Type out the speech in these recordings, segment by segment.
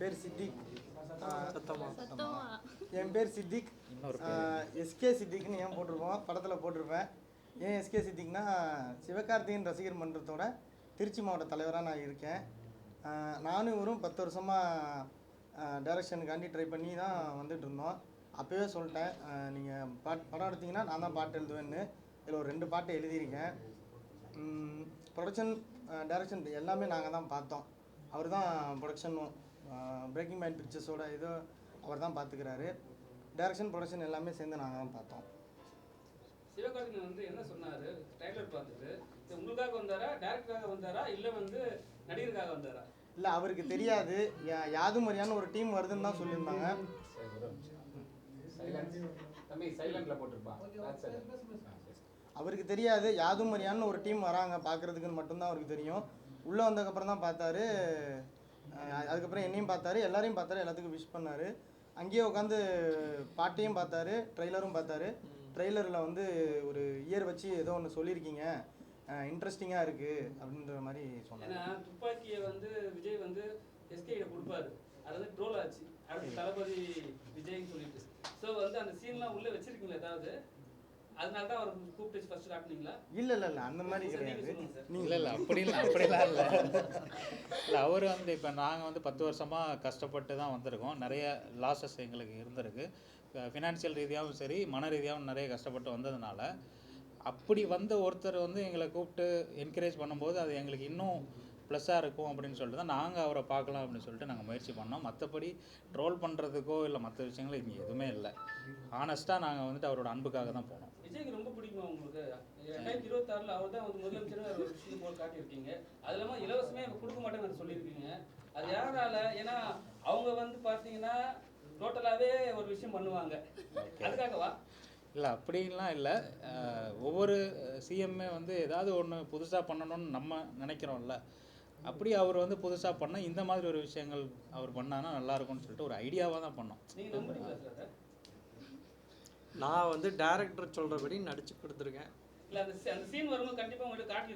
பேர் சித்திக். என் பேர் சித்திக். எஸ்கே சித்திக்னு ஏன் போட்டிருப்போம் படத்தில் போட்டிருப்பேன். ஏன் எஸ்கே சித்திக்னா சிவகார்த்திகேயன் ரசிகர் மன்றத்தோட திருச்சி மாவட்ட தலைவராக நான் இருக்கேன். நானும் இவரும் பத்து வருஷமாக டைரக்ஷனுக்காண்டி ட்ரை பண்ணி தான் வந்துட்டு இருந்தோம். அப்போவே சொல்லிட்டேன் நீங்கள் பாட் படம் எடுத்தீங்கன்னா நான் தான் பாட்டு எழுதுவேன்னு. இதில் ஒரு ரெண்டு பாட்டு எழுதியிருக்கேன். ப்ரொடக்ஷன் டைரக்ஷன் எல்லாமே நாங்கள் தான் பார்த்தோம். அவர் தான் ப்ரொடக்ஷனும் பிரேக்கிங் மைண்ட் பிக்சர்ஸோட இதோ அவர் தான் பார்த்துக்கிறாரு. டைரக்ஷன் ப்ரொடக்ஷன் எல்லாமே சேர்ந்து நாங்கள் தான் பார்த்தோம். சிவகார்த்திகேயன் வந்து என்ன சொன்னாரு? ட்ரைலர் பார்த்துட்டு உங்களுக்காக வந்தாரா? டேரக்டருக்காக வந்தாரா? இல்ல வந்து நடிகருக்காக வந்தாரா? இல்லை அவருக்கு தெரியாது. யா- யாது மாதிரியான ஒரு டீம் வருதுன்னு தான் சொல்லியிருந்தாங்க. அவருக்கு தெரியாது. யாது மாதிரியான ஒரு டீம் வராங்க பார்க்குறதுக்குன்னு மட்டும்தான் அவருக்கு தெரியும். உள்ளே வந்ததுக்கப்புறம் தான் பார்த்தாரு. அதுக்கப்புறம் என்னையும் பார்த்தாரு எல்லாரையும் பார்த்தாரு எல்லாத்துக்கும் விஷ் பண்ணாரு. அங்கேயே உட்காந்து பாட்டையும் பார்த்தாரு ட்ரெய்லரும் பார்த்தாரு. ட்ரெய்லரில் வந்து ஒரு இயர் வச்சு ஏதோ ஒன்று சொல்லியிருக்கீங்க. இன்ட்ரெஸ்டிங்காக இருக்குது அப்படின்ற மாதிரி ஏன்னா துப்பாக்கியை வந்து விஜய் வந்து எஸ்கே கொடுப்பாரு. அது வந்து ட்ரோல் ஆச்சு அடுத்து தளபதி விஜய்னு சொல்லிட்டு. ஸோ வந்து அந்த சீன்லாம் உள்ள வச்சிருக்கீங்களா ஏதாவது? அதனால தான் அவர் கூப்பிட்டு ஃபர்ஸ்ட் காட்டுனீங்களா? இல்லை இல்லை இல்லை அந்த மாதிரி கிடையாது. இல்லை இல்லை அப்படி இல்லை அப்படிலாம் இல்லை இல்லை. அவர் வந்து இப்போ நாங்கள் வந்து பத்து வருஷமாக கஷ்டப்பட்டு தான் வந்திருக்கோம். நிறைய லாஸஸ் எங்களுக்கு இருந்திருக்கு. ஃபினான்ஷியல் ரீதியாகவும் சரி மன ரீதியாகவும் நிறைய கஷ்டப்பட்டு வந்ததுனால அப்படி வந்த ஒருத்தர் வந்து எங்களை கூப்பிட்டு என்கரேஜ் பண்ணும்போது அது எங்களுக்கு இன்னும் ப்ளஸ்ஸாக இருக்கும் அப்படின்னு சொல்லிட்டு தான் நாங்கள் அவரை பார்க்கலாம் அப்படின்னு சொல்லிட்டு நாங்கள் முயற்சி பண்ணோம். மற்றபடி ட்ரோல் பண்ணுறதுக்கோ இல்லை மற்ற விஷயங்களும் இங்கே எதுவுமே இல்லை. ஆனஸ்ட்டாக நாங்கள் வந்துட்டு அவரோட அன்புக்காக தான் போனோம். விஜய்க்கு ரொம்ப பிடிக்குமா உங்களுக்கு? ரெண்டாயிரத்தி இருபத்தாறுல அவர் தான் வந்து முதலமைச்சர் ஒரு விஷயம் போல் காட்டியிருக்கீங்க. அது இல்லாமல் இலவசமே கொடுக்க மாட்டேன்னு சொல்லியிருக்கீங்க. அது யாரால? ஏன்னா அவங்க வந்து பார்த்தீங்கன்னா டோட்டலாகவே ஒரு விஷயம் பண்ணுவாங்க. அதுக்காகவா? இல்லை அப்படின்லாம் இல்லை. ஒவ்வொரு சிஎம்ஏ வந்து ஏதாவது ஒன்று புதுசாக பண்ணணும்னு நம்ம நினைக்கிறோம்ல. அப்படி அவர் வந்து புதுசாக பண்ண இந்த மாதிரி ஒரு விஷயங்கள் அவர் பண்ணானா நல்லா இருக்கும்னு சொல்லிட்டு ஒரு ஐடியாவாக தான் பண்ணோம் நீங்க நம்புறீங்களா சார் அதை? நான் வந்து டேரக்டர் சொல்கிறபடி நடிச்சு கொடுத்துருக்கேன். இல்ல அந்த scene- அந்த சீன் வரும்போது கண்டிப்பா உங்கள்கிட்ட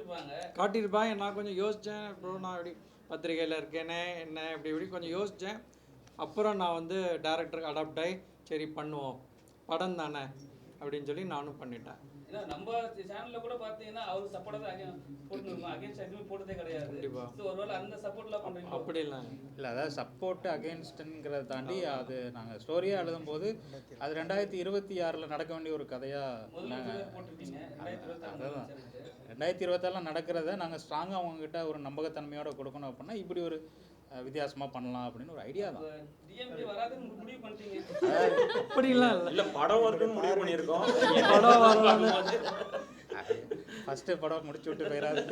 காட்டியிருப்பாங்க. நான் கொஞ்சம் யோசித்தேன் அப்புறம் நான் இப்படி பத்திரிக்கையில் இருக்கேனே என்ன இப்படி இப்படி கொஞ்சம் யோசித்தேன் அப்புறம் நான் வந்து டேரக்டருக்கு அடாப்ட் ஆகி சரி பண்ணுவோம். படம் தானே அப்படின்னு சொல்லி நானும் பண்ணிட்டேன். ஏன்னா நம்ம சேனல்ல கூட பாத்தீங்கன்னா அவருக்கு சப்போர்ட் தான் போட்டு அகேன்ஸ்ட் எதுவுமே போட்டதே கிடையாது. ஸோ ஒருவேளை அந்த சப்போர்ட்லாம் பண்றீங்க அப்படிலாம் இல்லை. அதாவது சப்போர்ட் அகேன்ஸ்ட்ங்கிறத தாண்டி அது நாங்கள் ஸ்டோரியாக எழுதும்போது அது ரெண்டாயிரத்தி இருபத்தி ஆறில் நடக்க வேண்டிய ஒரு கதையாக முதல்ல நாங்கள் போட்டிருக்கீங்க ரெண்டாயிரத்தி இருபத்தாறில் நடக்கிறத நாங்கள் ஸ்ட்ராங்காக அவங்ககிட்ட ஒரு நம்பகத்தன்மையோட கொடுக்கணும் அப்படின்னா இப்படி ஒரு வித்தியாசமாக பண்ணலாம் அப்படின்னு ஒரு ஐடியா தான். அப்படிலாம் இல்லை. இல்ல படம் வருதுன்னு முடிவு பண்ணியிருக்கோம். படம் வரலான்னு ஃபஸ்ட்டு படம் முடிச்சு விட்டு போயிடாது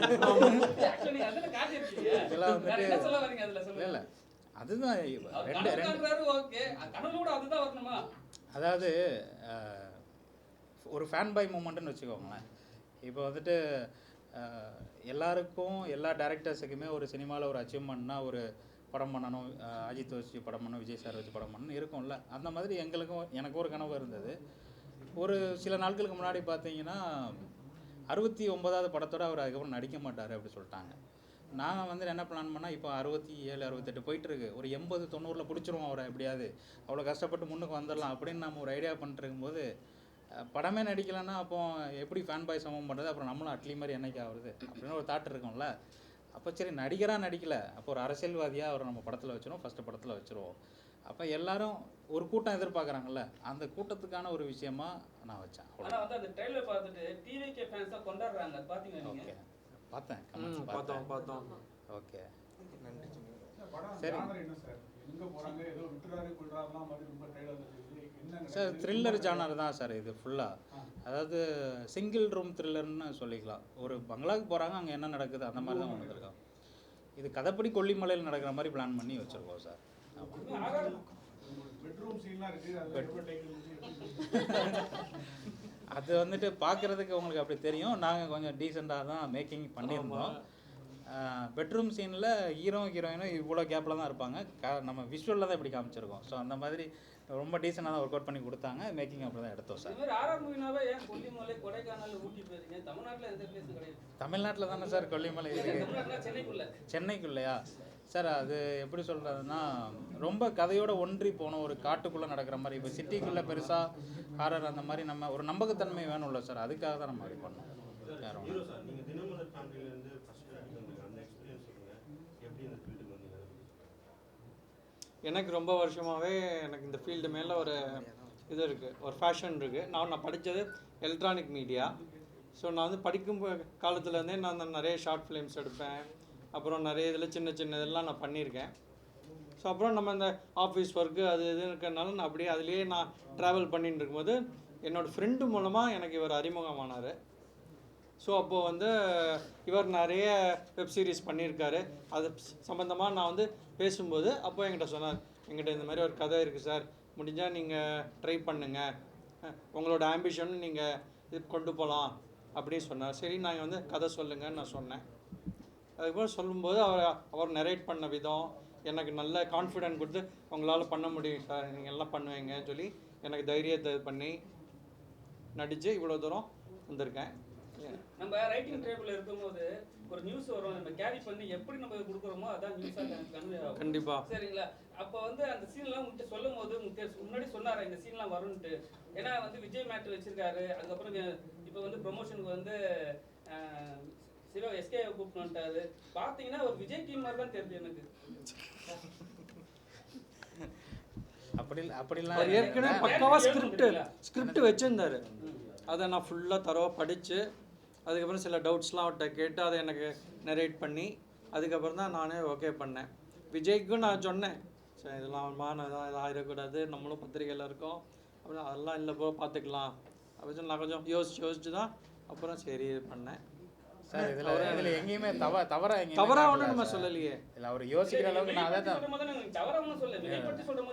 இதெல்லாம் வந்துட்டு- வேற என்ன சொல்ல வரீங்க அதுல இல்லை அதுதான் ரெண்டு ரெண்டு. காண்றாரு ஓகே. கனவுல கூட அதுதான் வரணுமா? அதாவது ஒரு ஃபேன் பாய் மூமெண்ட்னு வச்சுக்கோங்களேன். இப்போ வந்துட்டு எல்லாருக்கும் எல்லா டேரக்டர்ஸுக்குமே ஒரு சினிமாவில் ஒரு அச்சீவ்மெண்ட்னா ஒரு படம் பண்ணணும் அஜித் வச்சு படம் பண்ணணும் விஜய் சார் வச்சு படம் பண்ணணும் இருக்கும்ல. அந்த மாதிரி எங்களுக்கும் எனக்கும் ஒரு கனவு இருந்தது. ஒரு சில நாட்களுக்கு முன்னாடி பார்த்தீங்கன்னா அறுபத்தி ஒன்பதாவது படத்தோடு அவர் அதுக்கப்புறம் நடிக்க மாட்டார் அப்படி சொல்லிட்டாங்க. நாங்கள் வந்து என்ன பிளான் பண்ணால் இப்போ அறுபத்தி ஏழு அறுபத்தெட்டு போயிட்டுருக்கு. ஒரு எண்பது தொண்ணூறில் பிடிச்சிருவோம் அவரை எப்படியாவது. அவ்வளோ கஷ்டப்பட்டு முன்னுக்கு வந்துடலாம் அப்படின்னு நம்ம ஒரு ஐடியா பண்ணிட்டு போது படமே நடிக்கலைன்னா அப்போ எப்படி ஃபேன் பாய் சமம் பண்ணுறது அப்புறம் நம்மளும் அட்லி மாதிரி என்னைக்கு ஆகுறது? அப்படின்னு ஒரு தாட் இருக்கும்ல. அப்போ சரி நடிகராக நடிக்கல. அப்போ ஒரு அரசியல்வாதியாக அவரை நம்ம படத்தில் வச்சிருவோம் ஃபஸ்ட்டு படத்தில் வச்சிருவோம். அப்போ எல்லாரும் ஒரு கூட்டம் எதிர்பார்க்குறாங்கல்ல அந்த கூட்டத்துக்கான ஒரு விஷயமா நான் வச்சேன். ஆனா வந்து அந்த ட்ரெயிலர் பார்த்துட்டு டிவிகே ஃபேன்ஸ் தான் கொண்டாடுறாங்க. நீங்க? ஓகே. பார்த்தேன் பார்த்தோம் பார்த்தோம். ஓகே. நன்றி சரி. சார்? எங்க போறாங்க? ஏதோ விட்டுறாரு கொள்றாருலாம் மாதிரி ரொம்ப ட்ரைலர்ல தெரியுது என்ன சார் நடக்குது? த்ரில்லர் ஜானர் தான் சார் இது ஃபுல்லாக அதாவது சிங்கிள் ரூம் த்ரில்லர்னு சொல்லிக்கலாம். ஒரு பங்களாக்கு போகிறாங்க அங்கே என்ன நடக்குது அந்த மாதிரி தான் வந்திருக்கோம். இது கதைப்படி கொல்லிமலையில் நடக்கிற மாதிரி பிளான் பண்ணி வச்சுருக்கோம் சார். அது வந்துட்டு பார்க்குறதுக்கு உங்களுக்கு அப்படி தெரியும். நாங்கள் கொஞ்சம் டீசெண்டாக தான் மேக்கிங் பண்ணியிருந்தோம். பெட்ரூம் சீனில் ஹீரோ ஹீரோயினும் இவ்வளோ கேப்பில் தான் இருப்பாங்க. க நம்ம விஷுவலில் தான் இப்படி காமிச்சிருக்கோம். ஸோ அந்த மாதிரி ரொம்ப டீசெண்டாக தான் ஒர்க் அவுட் பண்ணி கொடுத்தாங்க. மேக்கிங் அப்படி தான் எடுத்தோம் சார் ஆர்ஆர் மூவினாவே ஏன் கொல்லிமலை கொடைக்கானல் ஊட்டி போயிருக்கீங்க? தமிழ்நாட்டுல எந்த பிளேஸும் கிடையாது? தமிழ்நாட்டில் தானே சார் கொல்லிமலை இருக்குது தமிழ்நாட்டுல சென்னைக்குள்ள. சென்னைக்குள்ளையா? சார் அது எப்படி சொல்கிறதுனா ரொம்ப கதையோட ஒன்றி போன ஒரு காட்டுக்குள்ளே நடக்கிற மாதிரி. இப்போ சிட்டிக்குள்ளே பெருசாக ஹாரர் அந்த மாதிரி நம்ம ஒரு நம்பகத்தன்மை வேணும்ல சார் அதுக்காக தான் நம்ம அப்படி பண்ணோம் வேற ஒண்ணும் ஹீரோ சார் நீங்க தினமலர் ஃபேமிலில இருந்து ஃபர்ஸ்ட் நடிக்க அந்த எக்ஸ்பீரியன்ஸ் சொல்லுங்க எப்படி இந்த ஃபீல்டுக்கு வந்தீங்க எனக்கு ரொம்ப வருஷமாகவே எனக்கு இந்த ஃபீல்டு மேலே ஒரு இது இருக்குது ஒரு ஃபேஷன் இருக்குது நான் நான் படித்தது எலக்ட்ரானிக் மீடியா ஸோ நான் வந்து படிக்கும் காலத்துலேருந்தே நான் நிறைய ஷார்ட் ஃபிலிம்ஸ் எடுப்பேன். அப்புறம் நிறைய இதில் சின்ன சின்ன இதெல்லாம் நான் பண்ணியிருக்கேன். ஸோ அப்புறம் நம்ம இந்த ஆஃபீஸ் ஒர்க்கு அது இது இருக்கிறனால நான் அப்படியே அதுலேயே நான் ட்ராவல் பண்ணிட்டு இருக்கும்போது என்னோடய ஃப்ரெண்டு மூலமாக எனக்கு இவர் அறிமுகமானார். ஸோ அப்போது வந்து இவர் நிறைய வெப் சீரிஸ் பண்ணியிருக்காரு. அது சம்மந்தமாக நான் வந்து பேசும்போது அப்போ என்கிட்ட சொன்னார். என்கிட்ட இந்த மாதிரி ஒரு கதை இருக்குது சார். முடிஞ்சால் நீங்கள் ட்ரை பண்ணுங்கள் உங்களோட ஆம்பிஷன் நீங்கள் இது கொண்டு போகலாம் அப்படின்னு சொன்னார். சரி நான் வந்து கதை சொல்லுங்கன்னு நான் சொன்னேன். அதுக்கப்புறம் சொல்லும்போது அவர் அவர் நரேட் பண்ண விதம் எனக்கு நல்ல கான்ஃபிடென்ட் கொடுத்து உங்களால் பண்ண முடியும் சார். நீங்கள் எல்லாம் பண்ணுவீங்கன்னு சொல்லி எனக்கு தைரியத்தை இது பண்ணி நடித்து இவ்வளோ தூரம் வந்திருக்கேன். நம்ம ரைட்டிங் டேபிள் இருக்கும்போது ஒரு நியூஸ் வரும். நம்ம கேரி பண்ணி எப்படி நம்ம கொடுக்குறோமோ அதான் நியூஸாக கன்வே ஆகும் கண்டிப்பாக சரிங்களா? அப்போ வந்து அந்த சீன்லாம் முன்கிட்ட சொல்லும் போது முன்னாடி சொன்னாரா இந்த சீன்லாம் வரும்ன்ட்டு? ஏன்னா வந்து விஜய் மேட் வச்சிருக்காரு. அதுக்கப்புறம் இப்போ வந்து ப்ரொமோஷனுக்கு வந்து சிவா எஸ்கே கூப்பிட்டு வந்துட்டாரு. பார்த்தீங்கன்னா ஒரு விஜய் டீம் மாதிரி தான் தெரியுது எனக்கு. அப்படி அப்படிலாம். ஏற்கனவே பக்காவாக ஸ்கிரிப்ட். ஸ்கிரிப்ட் வச்சுருந்தாரு. அதை நான் ஃபுல்லாக தரவாக படித்து அதுக்கப்புறம் சில டவுட்ஸ்லாம் அவர்கிட்ட கேட்டு அதை எனக்கு நரேட் பண்ணி அதுக்கப்புறம் தான் நானே ஓகே பண்ணேன். விஜய்க்கும் நான் சொன்னேன் சரி இதெல்லாம் மான இதெல்லாம் ஆயிடக்கூடாது நம்மளும் பத்திரிக்கையில் இருக்கோம். அப்புறம் அதெல்லாம் இல்லை போ பார்த்துக்கலாம் அப்படின்னு நான் கொஞ்சம் யோசிச்சு யோசிச்சு தான் அப்புறம் சரி இது பண்ணேன். சார் இதில் இதில் எங்கேயுமே தவ தவறா எங்கேயுமே தவறா ஒன்றும் நம்ம. சொல்லலையே. இல்லை அவர் யோசிக்கிற அளவுக்கு நான் அதை தான் சொல்ற மாதிரி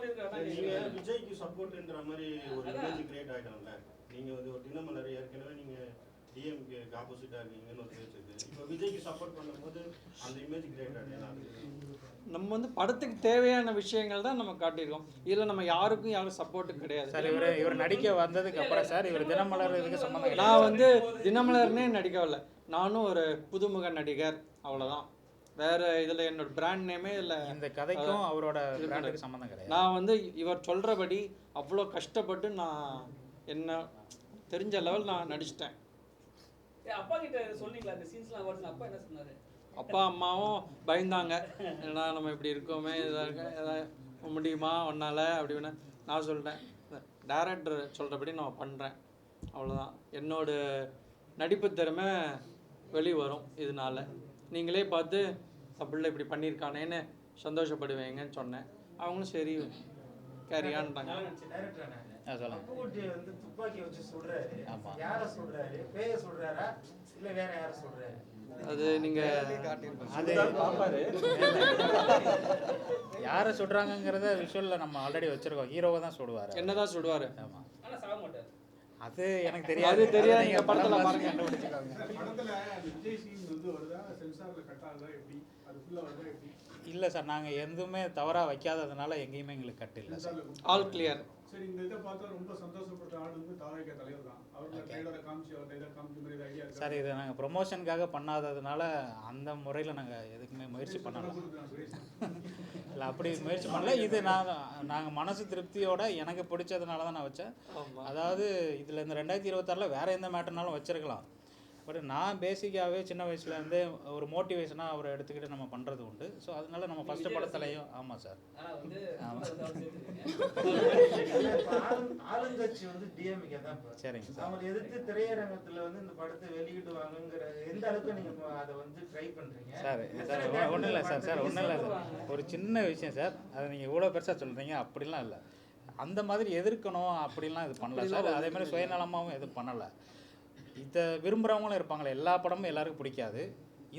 இருக்கு நீங்க. விஜய்க்கு சப்போர்ட்ன்ற மாதிரி ஒரு அதான். இமேஜ் கிரியேட் ஆயிடும்ல. நீங்க வந்து ஒரு தினமலர் ஏற்கனவே நீங்க டிஎம்கே ஆப்போசிட்டா இருக்கீங்கன்னு ஒரு பேச்சு இப்போ விஜய்க்கு சப்போர்ட் பண்ணும்போது அந்த இமேஜ் கிரியேட் நம்ம வந்து படத்துக்கு தேவையான விஷயங்கள் தான் நம்ம காட்டியிருக்கோம். இதில் நம்ம யாருக்கும் யாரும் சப்போர்ட்டு கிடையாது. சார் இவர் இவர் நடிக்க வந்ததுக்கு அப்புறம் சார் இவர் தினமலர் இதுக்கு சம்மந்தம் நான் வந்து தினமலர்னே நடிக்கவில்லை. நானும் ஒரு புதுமுக நடிகர். அவ்வளோதான் வேற இதில் என்னோட பிராண்ட் நேமே இல்லை. இந்த கதைக்கும் அவரோட பிராண்டுக்கு சம்மந்தம் கிடையாது. நான் வந்து இவர் சொல்கிறபடி அவ்வளோ கஷ்டப்பட்டு நான் என்ன தெரிஞ்ச லெவல் நான் நடிச்சிட்டேன். அப்பா கிட்ட சொன்னீங்களா இந்த சீன்ஸ்லாம் வருது அப்பா என்ன சொன்னாரு? அப்பா அம்மாவும் பயந்தாங்க. ஏன்னா நம்ம இப்படி இருக்கோமே இதாக எதாவது முடியுமா ஒன்றால் அப்படின்னு நான் சொல்லிட்டேன். டேரக்டர் சொல்கிறபடி நான் பண்ணுறேன் அவ்வளோதான் என்னோட நடிப்பு திறமை வெளி வரும் இதனால. நீங்களே பார்த்து பிள்ளை இப்படி பண்ணியிருக்கானேன்னு சந்தோஷப்படுவீங்கன்னு சொன்னேன். அவங்களும் சரி கேரியான்ட்டாங்க சொல்லுங்க. வந்து துப்பாக்கி வச்சு சுடுறாரு. யார சுடுறாரு? பேய சுடுறாரா? இல்ல வேற யார சுடுறாரு? அது நீங்கள் அது யாரை சுடுறாங்கங்கிறத விஷுவலில் நம்ம ஆல்ரெடி வச்சிருக்கோம். ஹீரோவை தான் சுடுவார். என்னதான் சுடுவார்? அது எனக்கு தெரியாது. அது தெரியாது, நீங்க நீங்க படத்துல பாருங்க. படத்துல அந்த விஜய் சீன் வந்து வருதா சென்சார்ல கட் ஆகுதா எப்படி? அது ஃபுல்லா வருதா எப்படி? இல்லை சார் நாங்கள் எதுவுமே தவறாக வைக்காததுனால எங்கேயுமே எங்களுக்கு கட் இல்லை சார். ஆல் கிளியர் சரி இந்த இதை பார்த்தா ரொம்ப சந்தோஷப்பட்ட ஆள் வந்து தாவேக தலைவர் தான். அவரோட ட்ரைலரை காமிச்சு அவர்கிட்ட இதை காமிச்ச மாதிரி ஐடியா சார் இதை நாங்கள் ப்ரொமோஷனுக்காக பண்ணாததுனால அந்த முறையில் நாங்கள் எதுக்குமே முயற்சி பண்ணலை. இல்லை அப்படி முயற்சி பண்ணல. இது நாங்கள் நாங்கள் மனசு திருப்தியோட எனக்கு பிடிச்சதுனால தான் நான் வச்சேன். அதாவது இதில் இந்த ரெண்டாயிரத்தி இருபத்தாறில் வேறு எந்த மேட்டர்னாலும் வச்சிருக்கலாம். பட் நான் பேசிக்காகவே சின்ன வயசுலேருந்தே ஒரு மோட்டிவேஷனாக அவரை எடுத்துக்கிட்டு நம்ம பண்ணுறது உண்டு. ஸோ அதனால நம்ம ஃபஸ்ட்டு படத்துலையும் ஆமாம் சார். ஆனா வந்து ஆளுங்கட்சி டிஎம்கே தான். சரிங்க சார். அவங்க எதிர்த்து திரையரங்கத்துல வந்து இந்த படத்தை வெளியிடுவாங்கங்கிற எந்த அளவுக்கு நீங்க இப்ப அதை வந்து ட்ரை பண்றீங்க? சார் சார் ஒன்றும் இல்லை சார் சார்? ஒன்றும் இல்லை சார். ஒரு சின்ன விஷயம் சார். அதை நீங்கள் இவ்வளோ பெருசாக சொல்கிறீங்க அப்படிலாம் இல்லை. அந்த மாதிரி எதிர்க்கணும் அப்படிலாம் இது பண்ணல சார். அதே மாதிரி சுயநலமாகவும் எதுவும் பண்ணலை. இதை விரும்புகிறவங்களும் இருப்பாங்களே எல்லா படமும் எல்லாருக்கும் பிடிக்காது.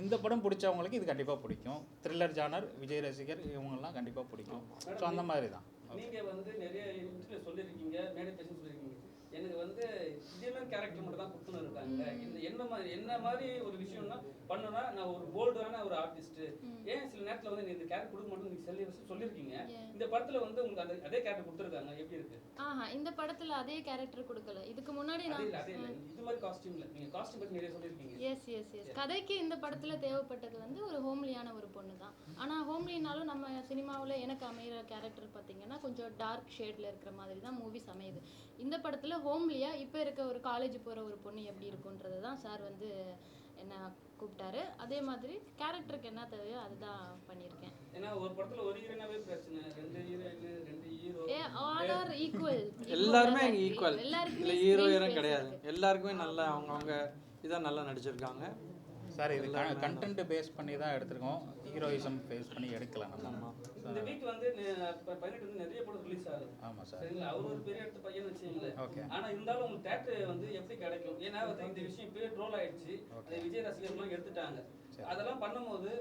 இந்த படம் பிடிச்சவங்களுக்கு இது கண்டிப்பாக பிடிக்கும். த்ரில்லர் ஜானர் விஜய் ரசிகர் இவங்கெல்லாம் கண்டிப்பாக பிடிக்கும். ஸோ அந்த மாதிரி தான் நீங்கள் வந்து நிறைய இன்டர்வியூ சொல்லியிருக்கீங்க மேடை பேச சொல்லியிருக்கீங்க எனக்கு வந்து இதே மாதிரி கேரக்டர் மட்டும் தான் கொடுத்துன்னு இருக்காங்க இந்த என்ன மாதிரி என்ன மாதிரி ஒரு விஷயம்னா பண்ணுனா நான் ஒரு போல்டான ஒரு ஆர்டிஸ்ட் ஏன் சில நேரத்துல வந்து நீ இந்த கேரக்டர் கொடுக்க மாட்டேன்னு நீங்க சொல்லி சொல்லியிருக்கீங்க. Yeah. இந்த படத்துல வந்து உங்களுக்கு அந்த அதே கேரக்டர் கொடுத்துருக்காங்க. எப்படி இருக்கு? ஆஹா இந்த படத்துல அதே கேரக்டர் கொடுக்கல. இதுக்கு முன்னாடி நான் அதே இல்ல இது மாதிரி காஸ்டியூம்ல நீங்க காஸ்டியூம் பத்தி நிறைய சொல்லியிருக்கீங்க. எஸ் எஸ் எஸ் கதைக்கு இந்த படத்துல தேவைப்பட்டது வந்து ஒரு ஹோம்லியான ஒரு பொண்ணு தான் ஹோம்லினாலும் நம்ம சினிமாவில் எனக்கு அமைகிற கேரக்டர் பார்த்தீங்கன்னா கொஞ்சம் டார்க் ஷேட்ல இருக்கிற மாதிரி தான் மூவிஸ் அமையுது. இந்த படத்துல ஹோம்லியா இப்போ இருக்க ஒரு காலேஜ் போற ஒரு பொண்ணு எப்படி இருக்குன்றது தான் சார் வந்து என்ன கூப்பிட்டாரு. அதே மாதிரி கேரக்டருக்கு என்ன தேவையோ அதுதான் பண்ணியிருக்கேன். ஏன்னா ஒரு படத்துல ஒரு ஹீரோனாவே பிரச்சனை. ரெண்டு ஹீரோயின் ரெண்டு ஹீரோ ஏ ஆல் ஆர் ஈக்குவல் எல்லாருமே ஈக்குவல் எல்லாருக்குமே ஹீரோ ஹீரோ கிடையாது. எல்லாருக்குமே நல்லா அவங்கவுங்க இதாக நல்லா நடிச்சிருக்காங்க. சார் இது கண்டென்ட் பேஸ் பண்ணி தான் எடுத்திருக்கோம். ஹீரோயிசம் பேஸ் பண்ணி எடுக்கல நம்ம. இந்த வீக் வந்து பதினெட்டு வந்து நிறைய படம் ரிலீஸ் ஆகுது. ஆமாம் சார். சரிங்களா? அவர் ஒரு பெரிய இடத்து பையன் வச்சுங்களேன் ஓகே. ஆனா இருந்தாலும் உங்களுக்கு தேட்டர் வந்து எப்படி கிடைக்கும்? ஏன்னா இந்த விஷயம் இப்பயே ட்ரோல் ஆயிடுச்சு. அதை விஜய் ரசிகர்லாம் எடுத்துட்டாங்க. அதெல்லாம் பண்ணும்போது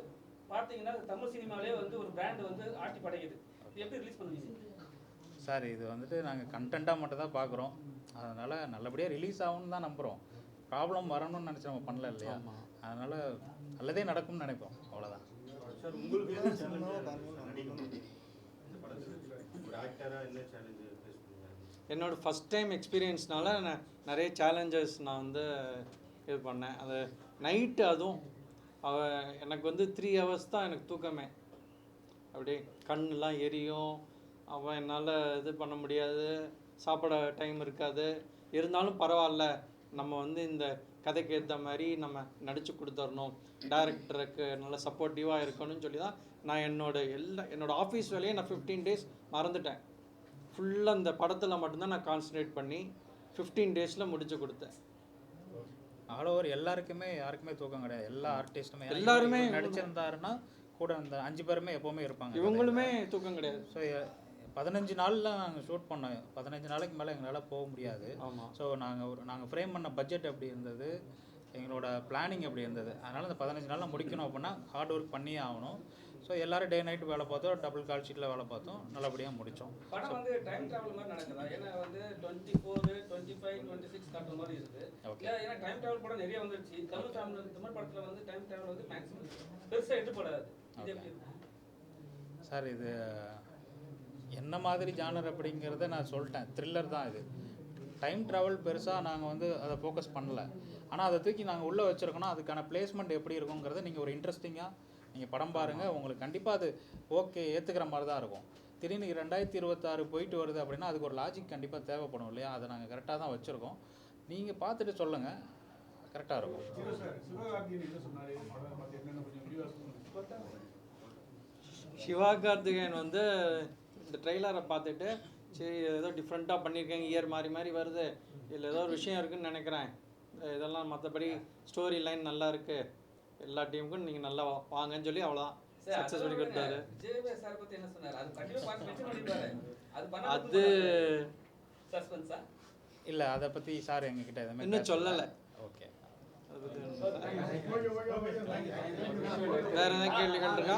பார்த்தீங்கன்னா தமிழ் சினிமாவிலே வந்து ஒரு பிராண்ட் வந்து ஆட்டி படைக்குது. இது எப்படி ரிலீஸ் பண்ணுவீங்க? சார் இது வந்துட்டு நாங்கள் கண்டென்ட்டாக மட்டும் தான் பார்க்குறோம். அதனால் நல்லபடியாக ரிலீஸ் ஆகும்னு தான் நம்புகிறோம் ப்ராப்ளம் வரணும்னு நினச்சி நம்ம பண்ணல இல்லையா? அதனால் நல்லதே நடக்கும்னு நினைப்போம். அவ்வளோதான் சார் உங்களுக்கு என்ன சேலஞ்சு நடிக்கணும் இந்த படத்தில் ஒரு ஆக்டராக என்ன சேலஞ்சு ஃபேஸ் பண்ணுங்க என்னோட ஃபஸ்ட் டைம் எக்ஸ்பீரியன்ஸ்னால நான் நிறைய சேலஞ்சஸ் நான் வந்து இது பண்ணேன். அது நைட்டு அதுவும். அவ எனக்கு வந்து த்ரீ ஹவர்ஸ் தான் எனக்கு தூக்கமே. அப்படியே கண்ணெலாம் எரியும். அவன் என்னால் இது பண்ண முடியாது. சாப்பிட டைம் இருக்காது. இருந்தாலும் பரவாயில்ல. நம்ம வந்து இந்த கதைக்கு ஏற்ற மாதிரி நம்ம நடித்து கொடுத்துடணும் டேரக்டருக்கு நல்ல சப்போர்ட்டிவாக இருக்கணும்னு சொல்லி தான் நான் என்னோட எல்லா என்னோட ஆஃபீஸ் வேலையை நான் ஃபிஃப்டீன் டேஸ் மறந்துட்டேன். ஃபுல்லாக இந்த படத்தில் மட்டும்தான் நான் கான்சன்ட்ரேட் பண்ணி ஃபிஃப்டீன் டேஸில் முடிச்சு கொடுத்தேன். ஆல் ஓவர் எல்லாருக்குமே யாருக்குமே தூக்கம் கிடையாது. எல்லா ஆர்டிஸ்ட்டுமே எல்லாருமே நடிச்சிருந்தாருன்னா கூட அந்த அஞ்சு பேருமே எப்போவுமே இருப்பாங்க. இவங்களுமே தூக்கம் கிடையாது. ஸோ பதினஞ்சு நாளில் நாங்கள் ஷூட் பண்ணோம். பதினஞ்சு நாளைக்கு மேலே எங்களால் போக முடியாது. ஆமாம் ஸோ நாங்கள் ஒரு நாங்கள் ஃப்ரேம் பண்ண பட்ஜெட் எப்படி இருந்தது? எங்களோட பிளானிங் எப்படி இருந்தது? அதனால் இந்த பதினஞ்சு நாளில் முடிக்கணும் அப்படின்னா ஹார்ட் ஒர்க் பண்ணியே ஆகணும். ஸோ எல்லாரும் டே நைட் வேலை பார்த்தோம். டபுள் கால் ஷீட்டில் வேலை பார்த்தோம். நல்லபடியாக முடித்தோம் படம் வந்து டைம் டிராவல் மாதிரி நடக்குதா? ஏன்னா வந்து twenty four twenty five twenty six காட்டுற மாதிரி இருக்குது. Okay. ஏன்னா- டைம் டிராவல் படம் நிறைய வந்துருச்சு. தமிழ் தமிழ் தமிழ் படத்துல வந்து டைம் டிராவல் வந்து மேக்ஸிமம் பெருசா எடுத்துப்படாது இது எப்படி இருக்கும் சார் இது என்ன மாதிரி ஜானர் அப்படிங்கிறத நான் சொல்லிட்டேன். த்ரில்லர் தான் இது. டைம் ட்ராவல் பெருசாக நாங்கள் வந்து அதை ஃபோக்கஸ் பண்ணல. ஆனால் அதை தூக்கி நாங்கள் உள்ளே வச்சுருக்கோன்னா அதுக்கான பிளேஸ்மெண்ட் எப்படி இருக்குங்கிறத நீங்கள் ஒரு இன்ட்ரெஸ்டிங்காக நீங்கள் படம் பாருங்கள் உங்களுக்கு கண்டிப்பாக அது ஓகே ஏற்றுக்கிற மாதிரி தான் இருக்கும். திடீர்னு ரெண்டாயிரத்தி இருபத்தாறு போயிட்டு வருது அப்படின்னா அதுக்கு ஒரு லாஜிக் கண்டிப்பாக தேவைப்படும் இல்லையா? அதை நாங்கள் கரெக்டாக தான் வச்சுருக்கோம். நீங்கள் பார்த்துட்டு சொல்லுங்கள் கரெக்டாக இருக்கும். சிவகார்த்திகேயன் வந்து இந்த ட்ரெய்லரை பார்த்துட்டு சரி ஏதோ டிஃப்ரெண்ட்டாக பண்ணியிருக்காங்க இயர் மாறி மாறி வருது இதில் ஏதோ ஒரு விஷயம் இருக்குன்னு நினைக்கிறேன் இதெல்லாம் மற்றபடி ஸ்டோரி லைன் நல்லா இருக்கு எல்லா டீமுக்கும் நீங்கள் நல்லா வாங்கன்னு சொல்லி அவ்வளோதான் சக்ஸஸ் பண்ணி கொடுத்தாரு அது இல்லை அதை பற்றி சார் எங்ககிட்ட எதுவுமே இன்னும் சொல்லலை ஓகே வேற எதாவது கேள்விகள் இருக்கா